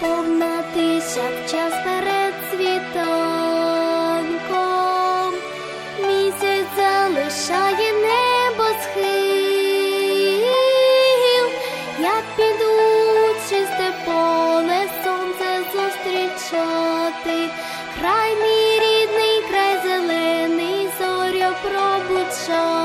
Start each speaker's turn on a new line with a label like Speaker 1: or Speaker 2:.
Speaker 1: повна тиша в час перед світонком, місяць залишає небо схил, як піду чисте сонце зустрічати, край мій рідний, край зелений, зорю пробуджати.